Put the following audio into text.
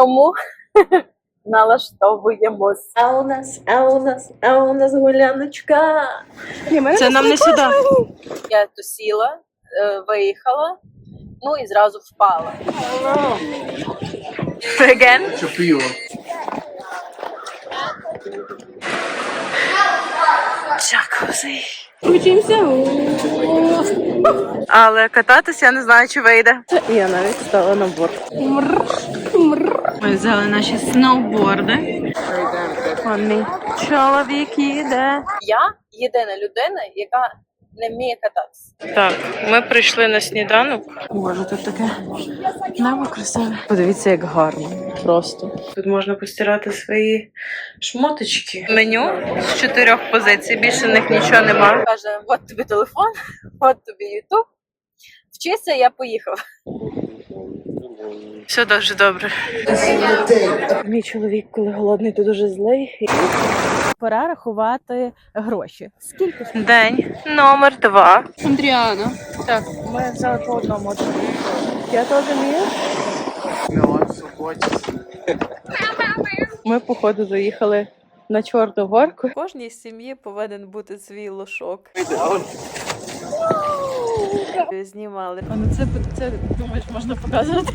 Тому налаштовуємось. А у нас, а у нас, а у нас гуляночка. Це нам не сюди. Я то сіла, е, виїхала, ну і зразу впала. Again? Що пиво? Джакузі. Включимося. Але кататися я не знаю, чи вийде. Я навіть стала на борт. Ми взяли наші сноуборди. Мій чоловік їде. Я єдина людина, яка не вміє кататися. Так, ми прийшли на сніданок. Боже, тут таке небо красиве. Подивіться, як гарно. Просто. Тут можна постирати свої шмоточки. Меню з чотирьох позицій. Більше в них нічого нема. Каже, от тобі телефон, от тобі Ютуб. Вчися, я поїхав. Все дуже добре. Мій чоловік, коли голодний, то дуже злий. Пора рахувати гроші. Скільки ж? День номер два. Андріана. Так, ми взяли по одному. Я теж вмію. Мілан суботі. Ми, походу, заїхали на Чорну горку. В кожній сім'ї повинен бути свій лошок. Знімали. А ну це, це думаєш, можна показувати?